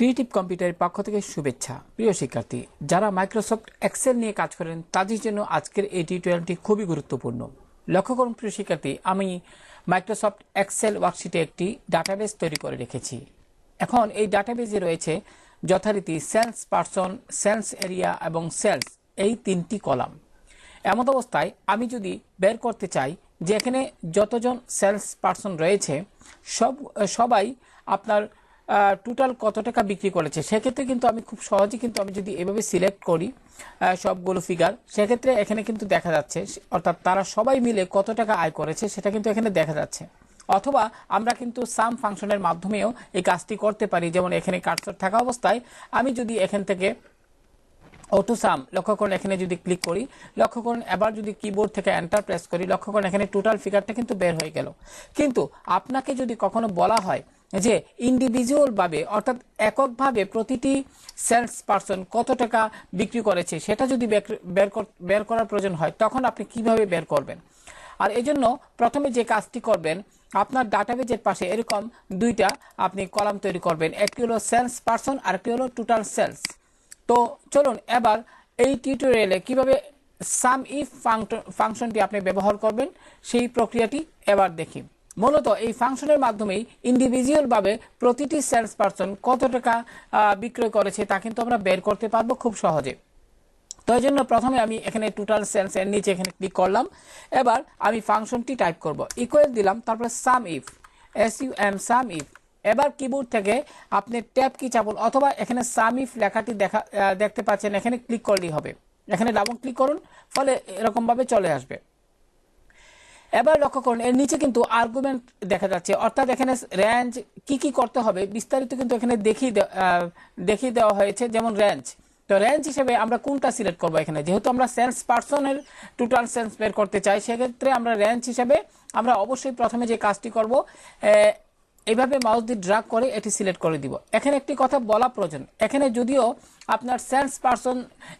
Creative কম্পিউটারের পক্ষ থেকে শুভেচ্ছা। প্রিয় শিক্ষার্থী, যারা মাইক্রোসফট এক্সেল নিয়ে কাজ করেন, তাদের জন্য আজকের এই টিউটোরিয়ালটি খুবই গুরুত্বপূর্ণ। লক্ষ্য করুন, প্রিয় শিক্ষার্থী, আমি মাইক্রোসফট এক্সেল ওয়ার্কশিটে একটি ডাটাবেস তৈরি করে রেখেছি। এখন এই ডাটাবেজে রয়েছে যথারীতি সেলস পার্সন, সেলস এরিয়া এবং সেলস এই তিনটি কলাম। এমত অবস্থায় আমি যদি বের করতে চাই যে এখানে যতজন সেলস পার্সন রয়েছে, সব, সবাই আপনার টোটাল কত টাকা বিক্রি করেছে? সেক্ষেত্রে কিন্তু আমি খুব সহজে কিন্তু আমি যদি এভাবে সিলেক্ট করি সবগুলো ফিগার সেক্ষেত্রে এখানে কিন্তু দেখা যাচ্ছে, অর্থাৎ তারা সবাই মিলে কত টাকা আয় করেছে সেটা কিন্তু এখানে দেখা যাচ্ছে। অথবা আমরা কিন্তু সাম ফাংশনের মাধ্যমেও এই কাজটি করতে পারি, যেমন এখানে কার্সর থাকা অবস্থায় আমি যদি এখান থেকে অটো সাম লক্ষ্য করুন এখানে যদি ক্লিক করি, লক্ষ্য করুন এবার যদি কিবোর্ড থেকে এন্টার প্রেস করি, লক্ষ্য করুন এখানে টোটাল ফিগারটা কিন্তু বের হয়ে গেল। কিন্তু আপনাকে যদি কখনো বলা হয় যে ইন্ডিভিজুয়াল ভাবে অর্থাৎ এককভাবে প্রতিটি সেলস পার্সন কত টাকা বিক্রি করেছে, সেটা যদি বের- বের কর- বের করার প্রয়োজন হয়, তখন আপনি কীভাবে বের করবেন? আর এই জন্য প্রথমে যে কাজটি করবেন, আপনার ডাটাবেজের পাশে এরকম দুইটা আপনি কলাম তৈরি করবেন। একটি হলো সেলস পার্সন আর একটি হলো টোটাল সেলস তো চলুন, এবার এই টিউটোরিয়ালে কীভাবে সাম ইফ ফাংশনটি আপনি ব্যবহার করবেন, সেই প্রক্রিয়াটি এবার দেখি। মূলত এই ফাংশনের মাধ্যমেই ইন্ডিভিজুয়াল ভাবে প্রতিটি সেলস পার্সন কত টাকা বিক্রয় করেছে তা কিন্তু আমরা বের করতে পারব খুব সহজে। তো এই জন্য প্রথমে আমি এখানে টোটাল সেলস এর নিচে এখানে ক্লিক করলাম। এবার আমি ফাংশনটি টাইপ করব। ইকুয়াল দিলাম, তারপরে sum if S U M sum if এবার কিবোর্ড থেকে আপনি ট্যাব কি চাপুন, অথবা এখানে সাম ইফ লেখাটি দেখা দেখতে পাচ্ছেন, এখানে ক্লিক করলেই হবে। এখানে ডাবল ক্লিক করুন, ফলে এরকম ভাবে চলে আসবে। এবার লক্ষ্য করুন, এর নিচে কিন্তু আর্গুমেন্ট দেখা যাচ্ছে। অর্থাৎ এখানে রেঞ্জ কি কি করতে হবে, বিস্তারিত কিন্তু এখানে দেখিয়ে দেখিয়ে দেওয়া হয়েছে। যেমন রেঞ্জ তো রেঞ্জ হিসেবে আমরা কোনটা সিলেক্ট করব এখানে? যেহেতু আমরা সেন্স পার্সনের টোটাল সেন্স বের করতে চাই, সেক্ষেত্রে আমরা রেঞ্জ হিসেবে আমরা অবশ্যই প্রথমে যে কাজটি করব এইভাবে মাউস দিয়ে ড্রাগ করে এটি সিলেক্ট করে দিব। এখানে একটি কথা বলা প্রয়োজন। এখানে যদিও আপনার সেলস পার্সন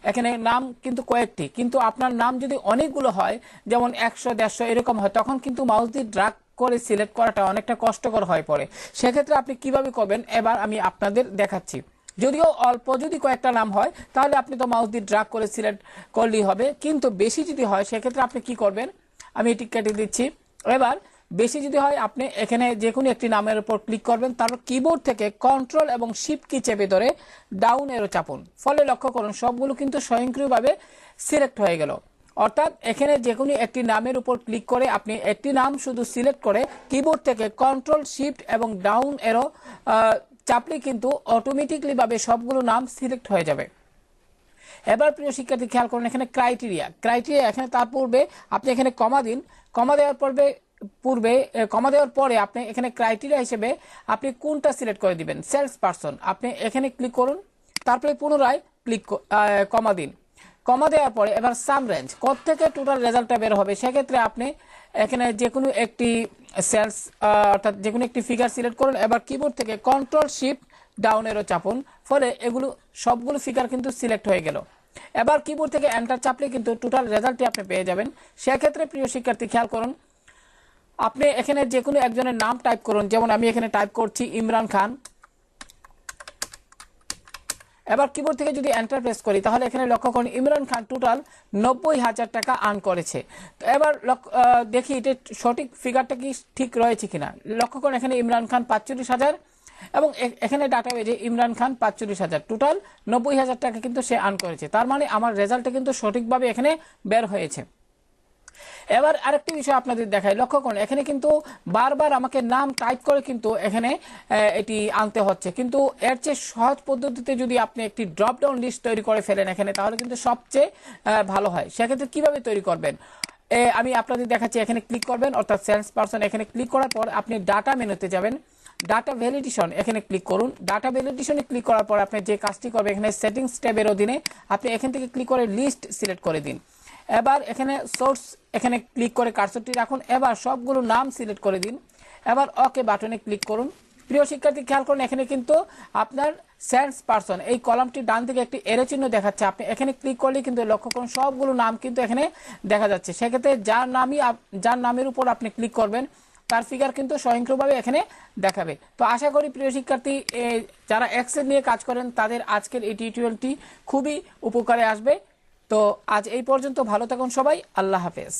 এখানে নাম কিন্তু কয়েকটি, কিন্তু আপনার নাম যদি অনেকগুলো হয়, যেমন একশো, দেড়শো এরকম হয়, তখন কিন্তু মাউস দিয়ে ড্রাগ করে সিলেক্ট করাটা অনেকটা কষ্টকর হয়ে পড়ে। সেক্ষেত্রে আপনি কীভাবে করবেন? এবার আমি আপনাদের দেখাচ্ছি। যদিও অল্প যদি কয়েকটা নাম হয়, তাহলে আপনি তো মাউস দিয়ে ড্রাগ করে সিলেক্ট করলেই হবে। কিন্তু বেশি যদি হয়, সেক্ষেত্রে আপনি কি করবেন? আমি এটি কেটে দিচ্ছি। এবার বেশি যদি হয়, আপনি এখানে যে কোনো একটি নামের উপর ক্লিক করবেন, তারপর কিবোর্ড থেকে কন্ট্রোল এবং শিফট কি চেপে ধরে ডাউন এরো চাপুন। ফলে লক্ষ্য করুন, সবগুলো কিন্তু স্বয়ংক্রিয়ভাবে সিলেক্ট হয়ে গেল। অর্থাৎ এখানে যে কোনো একটি নামের উপর ক্লিক করে আপনি একটি নাম শুধু সিলেক্ট করে কিবোর্ড থেকে কন্ট্রোল শিফট এবং ডাউন এরো চাপলে কিন্তু অটোমেটিকলি ভাবে সবগুলো নাম সিলেক্ট হয়ে যাবে। এবার প্রিয় শিক্ষার্থী, খেয়াল করুন এখানে ক্রাইটেরিয়া ক্রাইটেরিয়া এখানে তার পূর্বে আপনি এখানে কমা দিন। কমা দেওয়ার পূর্বে পূর্বে কমা দেওয়ার পরে আপনি এখানে ক্রাইটেরিয়া হিসেবে আপনি কোনটা সিলেক্ট করে দিবেন? সেলস পারসন আপনি এখানে ক্লিক করুন, তারপরে পুনরায় ক্লিক কমা দিন। কমা দেওয়ার পরে এবার সাম রেঞ্জ কত থেকে টোটাল রেজাল্টটা বের হবে? সেক্ষেত্রে আপনি এখানে যে কোনো একটি সেলস অর্থাৎ যে কোনো একটি ফিগার সিলেক্ট করুন, এবার কিবোর্ড থেকে কন্ট্রোল শিফট ডাউন এরও চাপুন, ফলে এগুলো, সবগুলো ফিগার কিন্তু সিলেক্ট হয়ে গেল। এবার কিবোর্ড থেকে এন্টার চাপলে কিন্তু টোটাল রেজাল্টটি আপনি পেয়ে যাবেন। সেক্ষেত্রে প্রিয় শিক্ষার্থী, খেয়াল করুন আপনি এখানে যে কোনো একজনের নাম টাইপ করুন। যেমন আমি এখানে টাইপ করছি ইমরান খান। এবার কিবোর্ড থেকে যদি এন্টার প্রেস করি, তাহলে এখানে লক্ষ্য করুন ইমরান খান টোটাল নব্বই হাজার টাকা আর্ন করেছে। তো এবার দেখি এটা সঠিক ফিগারটা কি ঠিক রয়েছে কিনা। লক্ষ্য করুন এখানে ইমরান খান পাঁচচল্লিশ হাজার এবং এখানে ডাটা বেজে ইমরান খান পাঁচচল্লিশ হাজার। টোটাল নব্বই হাজার টাকা কিন্তু সে আর্ন করেছে। তার মানে আমার রেজাল্টটা কিন্তু সঠিকভাবে এখানে বের হয়েছে। এবার আরেকটি বিষয় আপনাদের দেখাই। লক্ষ্য করুন, এখানে কিন্তু বারবার আমাকে নাম টাইপ করে কিন্তু এখানে এটি আনতে হচ্ছে। কিন্তু এর চেয়ে সহজ পদ্ধতিতে যদি আপনি একটি ড্রপ ডাউন লিস্ট তৈরি করে ফেলেন এখানে, তাহলে কিন্তু সবচেয়ে ভালো হয়। সেক্ষেত্রে কীভাবে তৈরি করবেন? আমি আপনাদের দেখাচ্ছি, এখানে ক্লিক করবেন, অর্থাৎ সেলস পারসন এখানে ক্লিক করার পর আপনি ডাটা মেনুতে যাবেন। ডাটা ভ্যালিডেশন এখানে ক্লিক করুন। ডাটা ভ্যালিডেশনে ক্লিক করার পর আপনি যে কাজটি করবেন, এখানে সেটিংস ট্যাবের অধীনে আপনি এখান থেকে ক্লিক করে লিস্ট সিলেক্ট করে দিন। এবার এখানে সোর্স এখানে ক্লিক করে কার্সরটি রাখুন। এবার সবগুলো নাম সিলেক্ট করে দিন। এবার ওকে বাটনে ক্লিক করুন। প্রিয় শিক্ষার্থী, খেয়াল করুন, এখানে কিন্তু আপনার সেলস পারসন এই কলামটির ডান দিকে একটি এরো চিহ্ন দেখাচ্ছে। আপনি এখানে ক্লিক করলে কিন্তু লক্ষ্য করুন, সবগুলো নাম কিন্তু এখানে দেখা যাচ্ছে। সেক্ষেত্রে যার নামই যার নামের উপর আপনি ক্লিক করবেন, তার ফিগার কিন্তু স্বয়ংক্রিয়ভাবে এখানে দেখাবে। তো আশা করি, প্রিয় শিক্ষার্থী যারা এক্সেল নিয়ে কাজ করেন, তাদের আজকের এই টিউটোরিয়ালটি খুবই উপকারে আসবে। তো আজ এই পর্যন্ত ভালো থাকুন সবাই আল্লাহ হাফেজ।